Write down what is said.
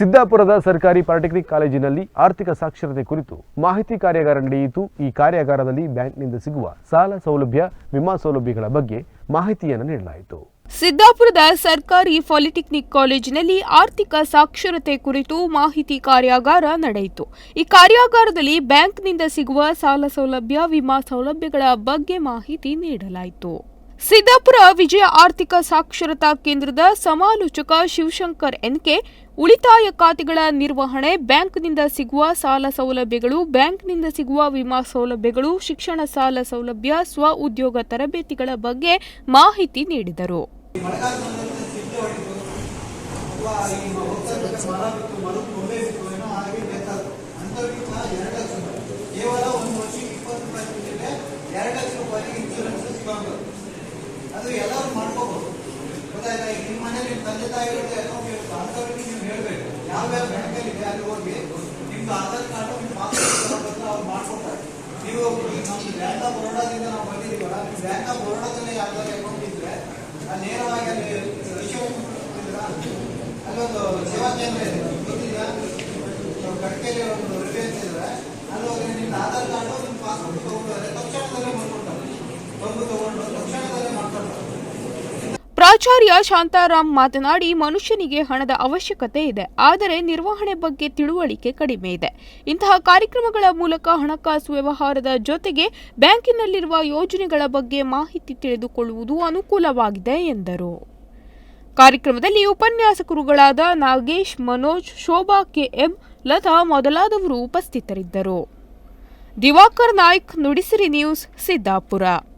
ಸಿದ್ದಾಪುರದ ಸರ್ಕಾರಿ ಪಾಲಿಟೆಕ್ನಿಕ್ ಕಾಲೇಜಿನಲ್ಲಿ ಆರ್ಥಿಕ ಸಾಕ್ಷರತೆ ಕುರಿತು ಮಾಹಿತಿ ಕಾರ್ಯಾಗಾರ ನಡೆಯಿತು. ಈ ಕಾರ್ಯಾಗಾರದಲ್ಲಿ ಬ್ಯಾಂಕ್ನಿಂದ ಸಿಗುವ ಸಾಲ ಸೌಲಭ್ಯ, ವಿಮಾ ಸೌಲಭ್ಯಗಳ ಬಗ್ಗೆ ಮಾಹಿತಿಯನ್ನು ನೀಡಲಾಯಿತು. ಸಿದ್ದಾಪುರದ ಸರ್ಕಾರಿ ಪಾಲಿಟೆಕ್ನಿಕ್ ಕಾಲೇಜಿನಲ್ಲಿ ಆರ್ಥಿಕ ಸಾಕ್ಷರತೆ ಕುರಿತು ಮಾಹಿತಿ ಕಾರ್ಯಾಗಾರ ನಡೆಯಿತು. ಈ ಕಾರ್ಯಾಗಾರದಲ್ಲಿ ಬ್ಯಾಂಕ್ನಿಂದ ಸಿಗುವ ಸಾಲ ಸೌಲಭ್ಯ, ವಿಮಾ ಸೌಲಭ್ಯಗಳ ಬಗ್ಗೆ ಮಾಹಿತಿ ನೀಡಲಾಯಿತು. ಸಿದ್ದಾಪುರ ವಿಜಯ ಆರ್ಥಿಕ ಸಾಕ್ಷರತಾ ಕೇಂದ್ರದ ಸಮಾಲೋಚಕ ಶಿವಶಂಕರ್ ಎನ್ಕೆ, ಉಳಿತಾಯ ಖಾತೆಗಳ ನಿರ್ವಹಣೆ, ಬ್ಯಾಂಕ್ನಿಂದ ಸಿಗುವ ಸಾಲ ಸೌಲಭ್ಯಗಳು, ಬ್ಯಾಂಕ್ನಿಂದ ಸಿಗುವ ವಿಮಾ ಸೌಲಭ್ಯಗಳು, ಶಿಕ್ಷಣ ಸಾಲ ಸೌಲಭ್ಯ, ಸ್ವ ಉದ್ಯೋಗ ತರಬೇತಿಗಳ ಬಗ್ಗೆ ಮಾಹಿತಿ ನೀಡಿದರು. ಈಗ ನಿಮ್ಮ ಮನೇಲಿ ತಂದೆ ತಾಯಿಗಳಿಗೆ ಅಕೌಂಟ್ ಇರುತ್ತೆ ಅಂಥವ್ರಿಗೆ ನೀವು ಹೇಳಬೇಕು ಯಾವ್ಯಾವ ಅಲ್ಲಿ ಹೋಗಿ ನಿಮ್ದು ಆಧಾರ್ ಕಾರ್ಡು ನಿಮ್ಮ ಪಾಸ್ಬುಕ್ ಅವ್ರು ಮಾಡ್ಕೊಡ್ತಾರೆ ನೀವು ಬ್ಯಾಂಕ್ ಆಫ್ ಬರೋಡಾದಿಂದ ನಾವು ಬಂದಿದ್ದೀವಲ್ಲ ಬ್ಯಾಂಕ್ ಆಫ್ ಬರೋಡಾದಲ್ಲಿ ಯಾವ್ದಾದ್ರು ಅಕೌಂಟ್ ಇದ್ರೆ ಅಲ್ಲಿ ನೇರವಾಗಿ ಅಲ್ಲಿ ಅಲ್ಲೊಂದು ಸೇವಾ ಕೇಂದ್ರ ಇದೆ ಗೊತ್ತಿದೆಯಾ ಕಟ್ಕೆಯಲ್ಲಿ ಒಂದು ರಿಪೇ ಅಂತ ಇದ್ರೆ ಅಲ್ಲಿ ಹೋಗಿ ನಿಮ್ಮ ಆಧಾರ್ ಕಾರ್ಡು ನಿಮ್ಮ ಪಾಸ್ಬುಕ್ ತಗೊಂಡು ತಕ್ಷಣದಲ್ಲೇ ಮಾಡ್ಕೊಡ್ತಾರೆ ಬಂದು ತಗೊಂಡು ತಕ್ಷಣದಲ್ಲೇ ಮಾಡ್ಕೊಡ್ತಾರೆ ಪ್ರಾಚಾರ್ಯ ಶಾಂತಾರಾಮ್ ಮಾತನಾಡಿ, ಮನುಷ್ಯನಿಗೆ ಹಣದ ಅವಶ್ಯಕತೆ ಇದೆ, ಆದರೆ ನಿರ್ವಹಣೆ ಬಗ್ಗೆ ತಿಳುವಳಿಕೆ ಕಡಿಮೆ ಇದೆ. ಇಂತಹ ಕಾರ್ಯಕ್ರಮಗಳ ಮೂಲಕ ಹಣಕಾಸು ವ್ಯವಹಾರದ ಜೊತೆಗೆ ಬ್ಯಾಂಕಿನಲ್ಲಿರುವ ಯೋಜನೆಗಳ ಬಗ್ಗೆ ಮಾಹಿತಿ ತಿಳಿದುಕೊಳ್ಳುವುದು ಅನುಕೂಲವಾಗಿದೆ ಎಂದರು. ಕಾರ್ಯಕ್ರಮದಲ್ಲಿ ಉಪನ್ಯಾಸಕರುಗಳಾದ ನಾಗೇಶ್, ಮನೋಜ್, ಶೋಭಾ ಕೆಎಂ ಲತಾ ಮೊದಲಾದವರು ಉಪಸ್ಥಿತರಿದ್ದರು. ದಿವಾಕರ್ ನಾಯ್ಕ್, ನುಡಿಸಿರಿ ನ್ಯೂಸ್, ಸಿದ್ದಾಪುರ.